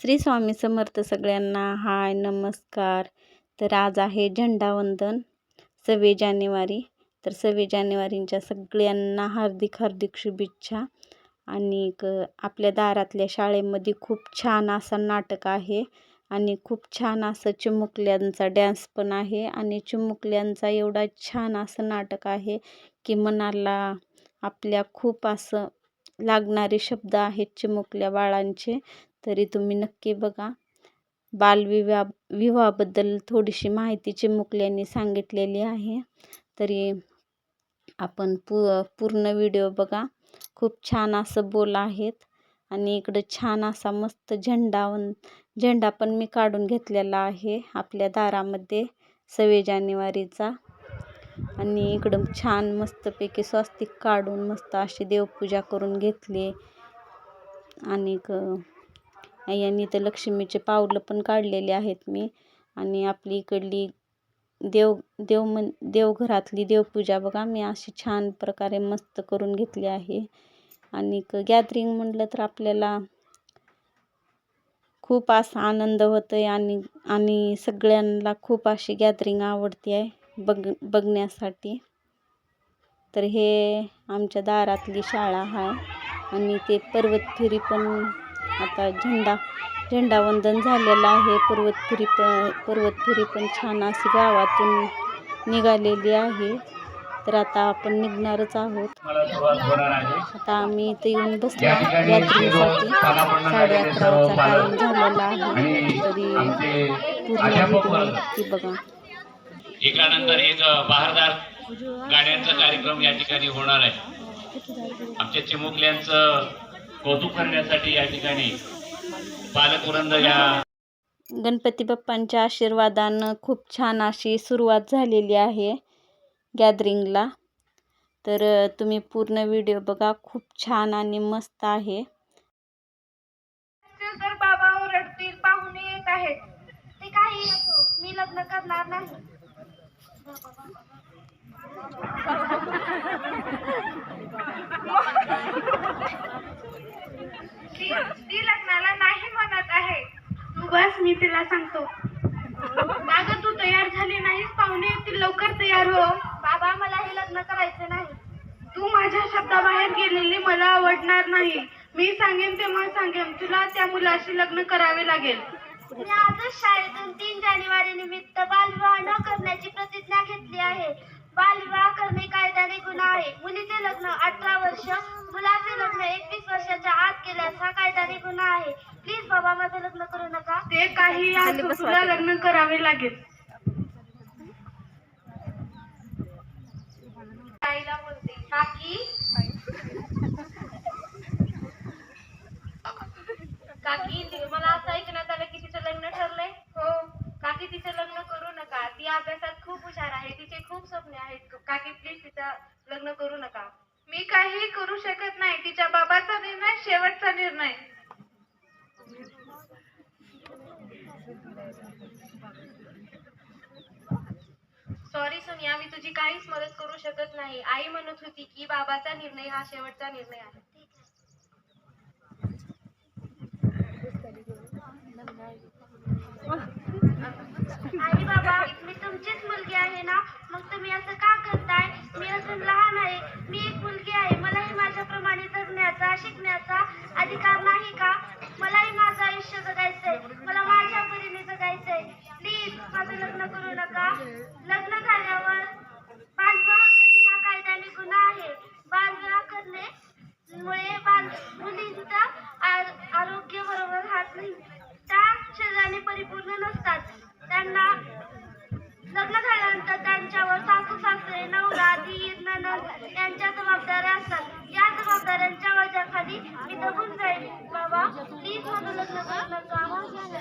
श्री स्वामी समर्थ सगळ्यांना हाय नमस्कार. तर आज आहे झेंडावंदन सव्वीस जानेवारी. तर सव्वीस जानेवारींच्या सगळ्यांना हार्दिक हार्दिक शुभेच्छा. आणि आपल्या दारातल्या शाळेमध्ये खूप छान असं नाटक आहे. आणि खूप छान असं चिमुकल्यांचा डॅन्स पण आहे. आणि चिमुकल्यांचा एवढा छान असं नाटक आहे की मनाला आपल्या खूप असं लागणारे शब्द आहेत चिमुकल्या बाळांचे. तरी तुम्ही नक्की बघा. बालविवाह विवाहाबद्दल थोडीशी माहिती चिमुकल्यांनी सांगितलेली आहे. तरी आपण पू पूर्ण व्हिडिओ बघा. खूप छान असं बोल आहेत. आणि इकडं छान असा मस्त झेंडा झेंडा पण मी काढून घेतलेला आहे आपल्या दारामध्ये सव्वीस जानेवारीचा. आणि इकडं छान मस्तपैकी स्वस्तिक काढून मस्त अशी देवपूजा करून घेतली. आणि यांनी तर लक्ष्मीचे पावलं पण काढलेले आहेत मी. आणि आपली इकडली देव देव मन देवघरातली देवपूजा बघा मी अशी छान प्रकारे मस्त करून घेतली आहे. आणि गॅदरिंग म्हटलं तर आपल्याला खूप असा आनंद होतो आहे आणि आणि सगळ्यांना खूप अशी गॅदरिंग आवडते आहे बघ बघण्यासाठी. तर हे आमच्या दारातली शाळा आहे आणि ते पर्वत फेरी पण आता झेंडा झेंडावंदन झालेलं आहे. पर्वत फेरी पण पर्वत फेरी पण छान अशी गावातून निघालेली आहे. तर आता आपण निघणारच आहोत. आता आम्ही इथे येऊन बसलो यात्रेसाठी साडे अकराचा टाईम झालेला आहे. तरी पूर्ण नक्की बघा. एकानंतर एक बहारदार गाड्यांचा कार्यक्रम या ठिकाणी होणार आहे. आमच्या चिमुकल्यांचं कौतुक करण्यासाठी या ठिकाणी बालकुरंद या गणपती बाप्पांच्या आशीर्वादानं खूप छान अशी सुरुवात झालेली आहे गॅदरिंगला. तर तुम्ही पूर्ण व्हिडिओ बघा खूप छान आणि मस्त आहे. तर बाबा ओरडतील पाहुणे येत आहेत ते काही असो मी लग्न करणार नाही ती ती लग्नाला नाही म्हणत आहे तू बस मी येतो सांगतो तू तयार झाली नाहीस पाहुणे येतील लवकर तयार हो. बाबा मला हे लग्न करायचे नाही. तू माझ्या शब्दाबाहेर गेलेली मला आवडणार नाही. मी सांगेन तेव्हा सांगेन. तुला त्या मुलाशी लग्न करावे लागेल. मी आजच शाळेतून तीन जानेवारी निमित्त बालविवाह न करण्याची प्रतिज्ञा घेतली आहे. बालविवाह करणे कायद्याने गुन्हा आहे. मुलीचे लग्न अठरा वर्ष मुलाचे लग्न एकवीस वर्षाच्या आत केल्यास हा कायद्याने गुन्हा आहे. प्लीज बाबा माझं लग्न करू नका. ते काही तुला लग्न करावे लागेल. ताईला बोलते काकी. काकी मला असं ऐकण्यात आलं की तिचं लग्न ठरलंय? हो. काकी तिचं लग्न करू नका ती अभ्यासात खूप हुशार आहे. तिचे खूप स्वप्ने आहेत. काकी प्लीज तिचं लग्न करू नका. मी काहीही करू शकत नाही. तिच्या बाबाचा निर्णय शेवटचा निर्णय. सॉरी सोनिया मी तुझी काहीच मदत करू शकत नाही. आई म्हणत होती की बाबाचा निर्णय हा शेवटचा निर्णय आहे. आई बाबा. तुमचीच मुलगी आहे ना? मग तुम्ही असं का करताय? मी अजून लहान आहे. मी एक मुलगी आहे. मलाही माझ्याप्रमाणे जगण्याचा शिकण्याचा अधिकार नाही का? मलाही माझं आयुष्य जगायचंय. मला माझ्या परीने जगायचंय. प्लीज माझं लग्न करू नका. लग्न झाल्यावर बालविवाह करणे हा कायद्याने गुन्हा आहे. बालविवाह करणे मुळे बाल मुलींचा आरोग्य बरोबर हात नाही. त्या शरीराने परिपूर्ण नसतात. त्यांना लग्न झाल्यानंतर त्यांच्यावर सासू सासरे नवरा धीर ननद यांच्या जबाबदाऱ्या असतात. या जबाबदाऱ्यांच्या वजाखाली मी दबून जाईल बाबा प्लीज माझं लग्न करू नका.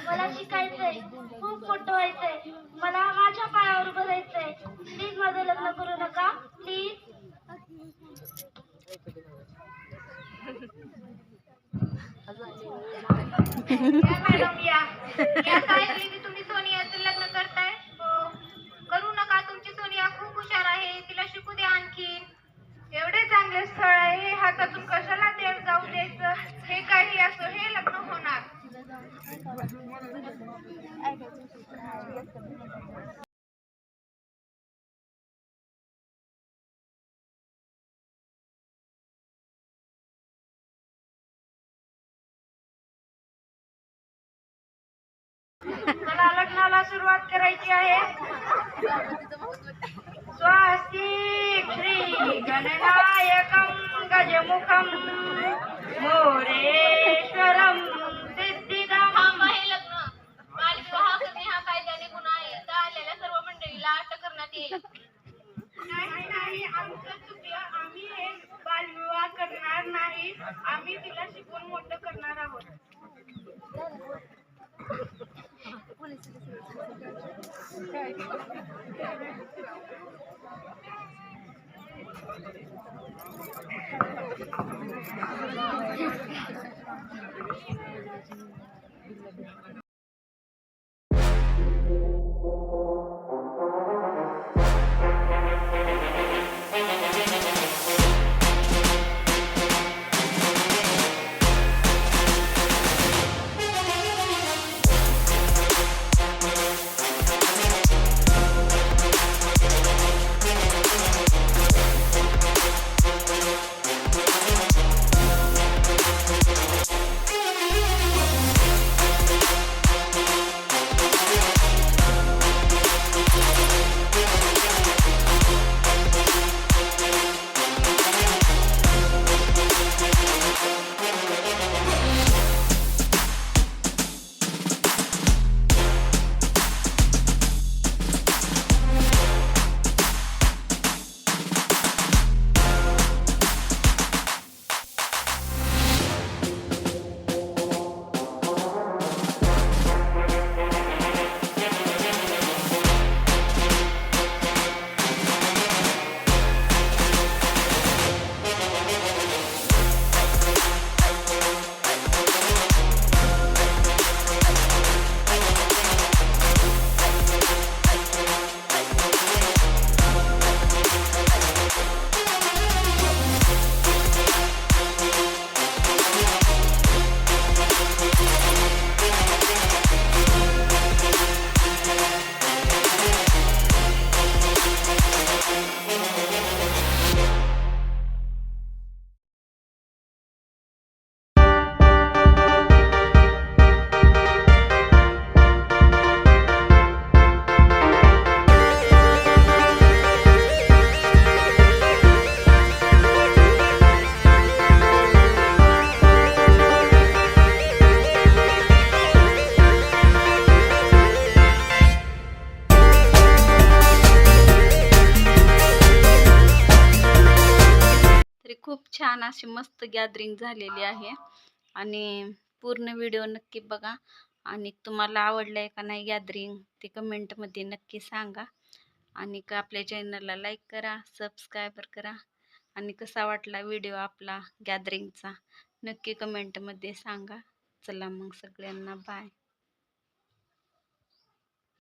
मला शिकायचंय. खूप मोठं व्हायचंय. मला माझ्या पायावर उभं राहायचंय. प्लीज माझं लग्न करू नका. प्लीज मॅडम या या ऐकली की तुम्ही सोनियाचं लग्न करताय हो करू नका तुमची सोनिया खूप हुशार आहे तिला शिकू द्या आणखी एवढे चांगले स्थळ आहे हे हातातून कशाला देव जाऊ द्यायचं हे काही असो हे लग्न होणार मला लग्नाला सुरुवात करायची आहे स्वस्तिक श्री गणनायकं गजमुखं मोरेश्वरं सिद्धिदं हे लग्न बालविवाह करणे हा कायद्याने गुन्हा आहे. इथं आलेल्या सर्व मंडळीला अटक करण्यात येईल. नाही नाही आमचं चुकलं. आम्ही हे बालविवाह करणार नाही. आम्ही तिला शिकवून मोठं Thank you. छान अशी मस्त गॅदरिंग झालेली आहे. आणि पूर्ण व्हिडिओ नक्की बघा. आणि तुम्हाला आवडलं आहे का नाही गॅदरिंग ते कमेंटमध्ये नक्की सांगा. आणि का आपल्या चॅनलला लाईक करा सबस्क्रायबर करा. आणि कसा वाटला व्हिडिओ आपला गॅदरिंगचा नक्की कमेंटमध्ये सांगा. चला मग सगळ्यांना बाय